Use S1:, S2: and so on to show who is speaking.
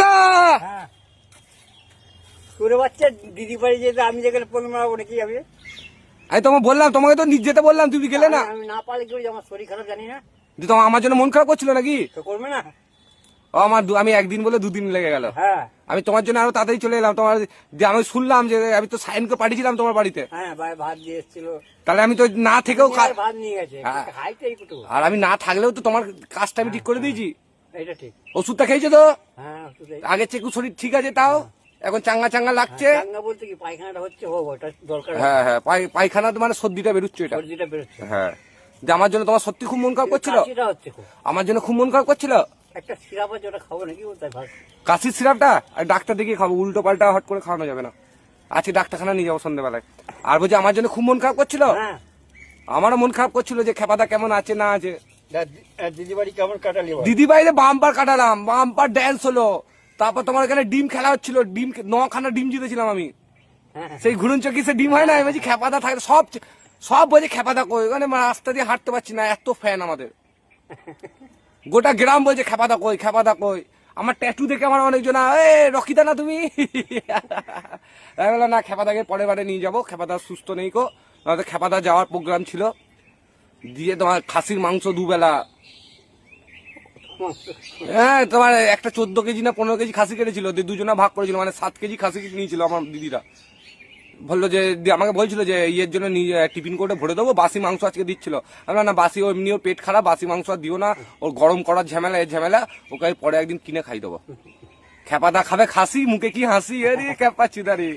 S1: হ্যাঁ। বাচ্চা দিদি বাড়ি যেতে আমি যেখানে পনেরো মারাবো নাকি আমি?
S2: আমি তোমাকে বললাম তোমাকে তো নিজ যেতে বললাম তুমি গেলে না।
S1: আমি না পারলে কি আমার শরীর খারাপ জানি না।
S2: তোমার আমার জন্য মন খারাপ করছিল নাকি?
S1: তো করবে না।
S2: ও আমার আমি একদিন বলে দুদিন লেগে গেল।
S1: হ্যাঁ।
S2: আমি তোমার জন্য আরও তাড়াতাড়ি চলে এলাম। তোমার আমি শুনলাম যে আমি তো সাইন সাইনকে পাঠিয়েছিলাম তোমার বাড়িতে।
S1: হ্যাঁ ভাই ভাত দিয়ে এসেছিল।
S2: তাহলে আমি তো না থেকেও
S1: ভাত নিয়ে গেছে।
S2: হ্যাঁ। আর আমি না থাকলেও তো তোমার কাজটা আমি ঠিক করে দিয়েছি।
S1: এটা ঠিক।
S2: ওষুধটা খেয়েছো তো?
S1: হ্যাঁ ওষুধ এই-
S2: আগের চেয়ে একটু শরীর ঠিক আছে তাও? এখন চাঙ্গা চাঙ্গা লাগছে?
S1: চাঙ্গা বলতে কি পায়খানাটা হচ্ছে হোক ওটা দরকার
S2: হ্যাঁ হ্যাঁ পাই- পায়খানা তো মানে সর্দিটা বেরোচ্ছে এটা।
S1: সর্দিটা বেরোচ্ছে।
S2: হ্যাঁ। যে আমার জন্য তোমার সত্যি খুব মন খারাপ করছিল?
S1: কাশিটা হচ্ছে খুব।
S2: আমার জন্য খুব মন খারাপ করছিল?
S1: একটা সিরাপ আছে ওটা খাব নাকি তাই ভাত।
S2: কাশির সিরাপটা? আর ডাক্তার দেখিয়ে খাব উল্টো পাল্টা হট করে খাওয়ানো যাবে না। আজকে ডাক্তারখানা নিয়ে যাব সন্ধ্যেবেলায় আর বলছি আমার জন্য খুব মন খারাপ করছিল?
S1: হ্যাঁ।
S2: আমারও মন খারাপ করছিল যে খেপাদা কেমন আছে না আছে।
S1: দিদি কেমন কাটালি বল?
S2: বাইরে বাম্পার কাটালাম বাম্পার ড্যান্স হলো। তারপর তোমার এখানে ডিম খেলা হচ্ছিল ডিম নখানা ডিম জিতেছিলাম আমি।
S1: হ্যাঁ
S2: সেই ঘুরুন চকি সে ডিম হয় না আমি বলছি খেপাদা থাকে সব সব বলছে খেপাদা কই ওখানে রাস্তা দিয়ে হাঁটতে পারছি না এত ফ্যান আমাদের। গোটা গ্রাম বলছে খেপাদা কই খেপাদা কই। আমার ট্যাটু দেখে আমার অনেকজন এ রকিদা না তুমি? আমি বললাম না খেপাদাকে পরের বারে নিয়ে যাব খেপাদা সুস্থ নেই কো নয়তো খেপাদা যাওয়ার প্রোগ্রাম ছিল। দিয়ে তোমার খাসির মাংস দুবেলা। হ্যাঁ তোমার একটা চোদ্দ কেজি না পনেরো কেজি খাসি কেটেছিল দিয়ে দুজনা ভাগ করেছিল মানে সাত কেজি খাসি নিয়েছিল আমার দিদিরা। বলল যে আমাকে বলছিল যে ইয়ের জন্য টিফিন করে ভরে দেবো বাসি মাংস আজকে দিচ্ছিল। আমি বললাম, না বাসি ও এমনি ওর পেট খারাপ বাসি মাংস আর দিও না ওর গরম করার ঝামেলা এর ঝামেলা ওকে পরে একদিন কিনে খাই দেবো। খেপাদা খাবে খাসি মুখে কি হাসি আরে খেপা চিদারি।